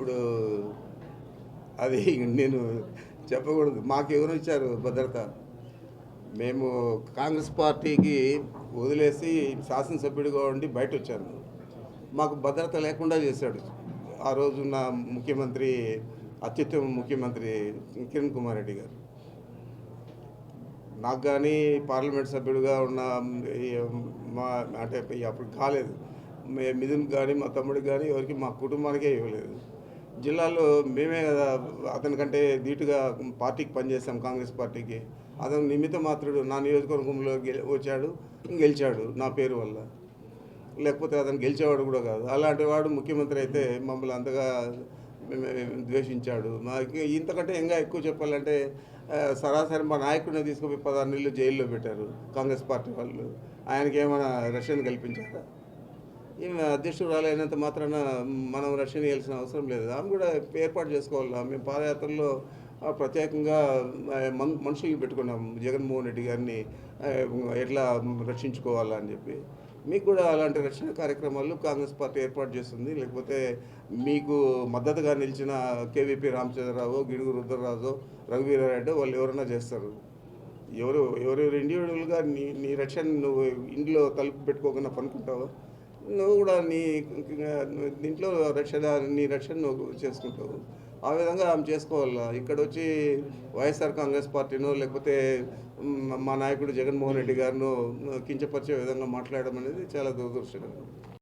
ఇప్పుడు అది నేను చెప్పకూడదు. మాకు ఎవరు ఇచ్చారు భద్రత? మేము కాంగ్రెస్ పార్టీకి వదిలేసి శాసనసభ్యుడిగా ఉండి బయట వచ్చాను మాకు భద్రత లేకుండా చేశాడు. ఆ రోజున్న ముఖ్యమంత్రి అత్యుత్తమ ముఖ్యమంత్రి కిరణ్ కుమార్ రెడ్డి గారు. నాకు కానీ పార్లమెంట్ సభ్యుడిగా ఉన్న మా అంటే అప్పుడు కాలేదు. మే- మిథున్ కానీ మా తమ్ముడికి కానీ ఎవరికి మా కుటుంబానికే ఇవ్వలేదు. జిల్లాలో మేమే కదా అతనికంటే ధీటుగా పార్టీకి పనిచేస్తాం కాంగ్రెస్ పార్టీకి. అతను నిమిత్త మాత్రుడు నా నియోజకవర్గంలో గెలి వచ్చాడు గెలిచాడు నా పేరు వల్ల. లేకపోతే అతను గెలిచేవాడు కూడా కాదు. అలాంటి వాడు ముఖ్యమంత్రి అయితే మమ్మల్ని అంతగా ద్వేషించాడు. మాకు ఇంతకంటే ఇంకా ఎక్కువ చెప్పాలంటే సరాసరి మా నాయకుడిని తీసుకుపోయి పదహారు నెలలు జైల్లో పెట్టారు కాంగ్రెస్ పార్టీ వాళ్ళు. ఆయనకి ఏమైనా రక్షణ కల్పించారా? ఈమె అధ్యక్షురాలు అయినంత మాత్రాన మనం రక్షణ ఇవ్వాల్సిన అవసరం లేదు. ఆమె కూడా ఏర్పాటు చేసుకోవాలి. మేము పాదయాత్రలో ప్రత్యేకంగా మన్ మనుషుల్ని పెట్టుకున్నాం. జగన్మోహన్ రెడ్డి గారిని ఎట్లా రక్షించుకోవాలా అని చెప్పి. మీకు కూడా అలాంటి రక్షణ కార్యక్రమాలు కాంగ్రెస్ పార్టీ ఏర్పాటు చేస్తుంది. లేకపోతే మీకు మద్దతుగా నిలిచిన కేవీపీ రామచంద్రరావు గిడుగు రుద్రరాజు రఘువీరారెడ్డి వాళ్ళు ఎవరైనా చేస్తారు? ఎవరు ఎవరెవరు ఇండివిజువల్గా నీ నీ రక్షణ నువ్వు ఇంట్లో తలుపు పెట్టుకోకుండా పనుకుంటావో? నువ్వు కూడా నీ దీంట్లో రక్షణ నీ రక్షణ నువ్వు చేసుకుంటావు. ఆ విధంగా ఆమె చేసుకోవాలా? ఇక్కడ వచ్చి వైఎస్ఆర్ కాంగ్రెస్ పార్టీనో లేకపోతే మా నాయకుడు జగన్మోహన్ రెడ్డి గారిను కించపరిచే విధంగా మాట్లాడడం అనేది చాలా దురదృష్టకరం.